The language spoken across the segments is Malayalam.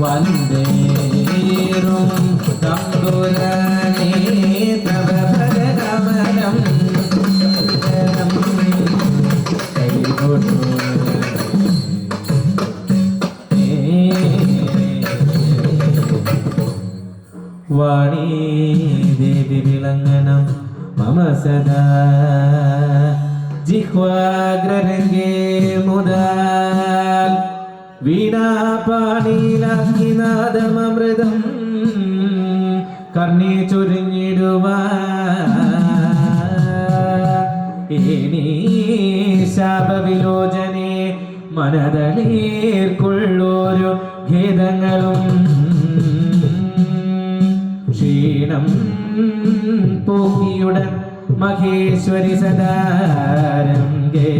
വന്ദേറും തമ്പുരാനേ തവ ഭരകമലം കൈകൊണ്ടു വാണീ ദേവി വിളങ്ങണം മമ സദാ ജിഹ്വാഗ്രരംഗേ മുതാൽ വീണാപാണിയിലാക്കി നാദമൃതം കർണി ചൊരിഞ്ഞിടുവ ശാപവിലോചനെ മനതളീർക്കുള്ളോരു ഖേദങ്ങളും ക്ഷീണം പോക്കിയുടൻ മഹേശ്വരി സദാരംഗേ.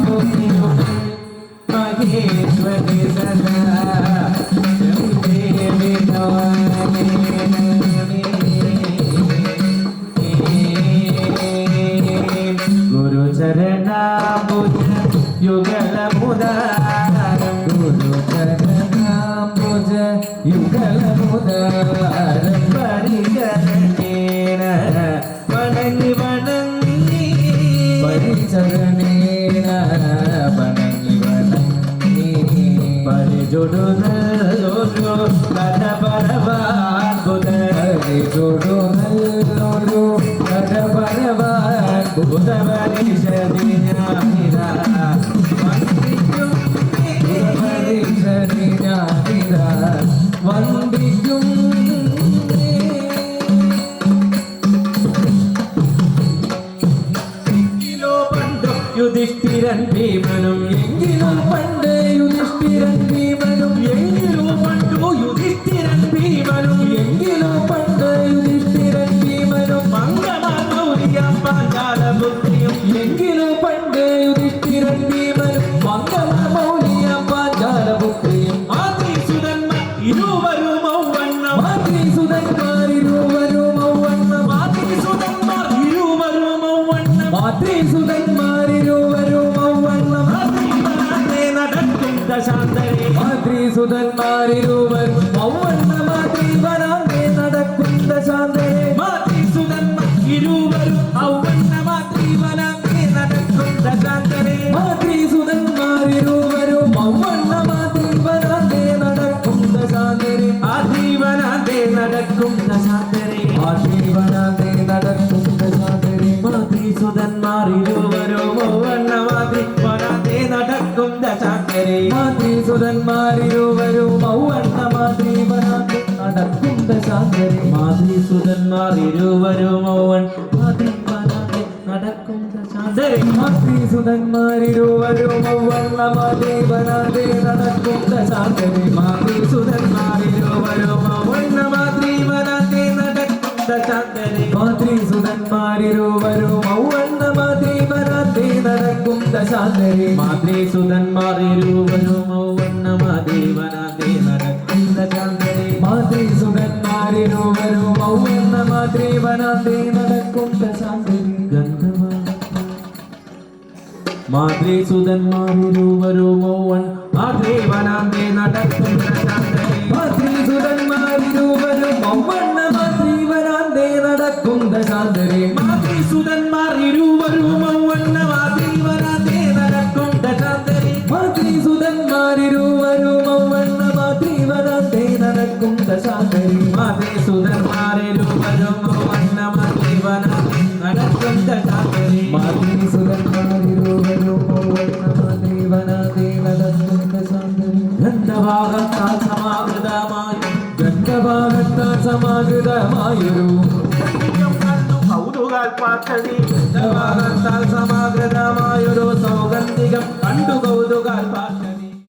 പോക്കിയുടൻ മഹേശ്വരി സദാരംഗേ വിളങ്ങിണമേ ഗുരു ചരണാബുജ জোড়ো জোড়ো দাদা বারবা বোধারি জোড়ো জোড়ো দাদা বারবা বোধারি সাদি യുധിഷ്ഠിരൻ ഭീമനും എങ്കിലും പണ്ട് യുധിഷ്ഠിരൻ ഭീമനും എങ്കിലും പണ്ടു നടക്കും ദശാന്തരേ മാതൃസുതന്മാരിരുവരും ഔവണ്ണ മാതൃവരാന്തേ നടക്കും ശാന്തരേ മാതൃസുതന്മാർ ഇരുവരും ഔവണ്ണ മാതൃവരാന്തേ ശാന്തരേ ദശാന്തരേ മാതൃസുതന്മാരിരുവരും ഔവണ്ണ മാതൃവരാന്തേ നടക്കും ശാന്തരേ ആജീവനാന്തേ നടക്കും ശാന്തരേ ആജീവനാന്തേ നടക്കും ശാന്തരേ മാതൃസുതന്മാർ ഇരുവരും മാതൃവരാന്തേ നടക്കും ദശാന്തരേ മാതൃസുതന്മാരിരുവരും ഔവണ്ണ മാതൃവരാന്തേ നടക്കും ദശാന്തരേ മാതൃസുതന്മാർ ഇരുവരും ഔവൺ മാതൃവരാന്തേ നടക്കും ദശാന്തരേ മാതൃസുതന്മാരിരുവരും ഔവണ്ണ മാതൃവരാന്തേ നടക്കും ദശാന്തരേ മാതൃസുതന്മാരിരുവരും നടക്കും ദശാന്തരേ മാതൃസുതന്മാരിരുവരും ഔവണ്ണ മാതൃവരാന്തേ നടക്കും ദശാന്തരേ മാതൃസുതന്മാരിരുവരും ഔവണ്ണ മാതൃവരാന്തേ നടക്കും മാതൃ മാതൃസുതന്മാരിരുവരും ഔവണ്ണ മാതൃവരാന്തേ നടക്കും ഔവൺ മാതൃവനാന്തേ നടക്കും നടക്കും ദശാന്തരേ മാതൃസുതന്മാരിരുവരും ഔവണ്ണ മാതൃവനാന്തേ നടക്കും ദശാന്തരേ മാതൃസുതന്മാരിരുവരും ഔവണ്ണ മാതൃവനാന്തേ നടക്കും ദശാന്തരേ ഗന്ധഭാഗത്താൽ സമാകൃതമായി ഗന്ധഭാഗത്താൽ സമാകൃതമായൊരു കൗതുകാൽ പാർക്കതി ഗന്ധഭാഗത്താൽ സമാകൃതമായൊരു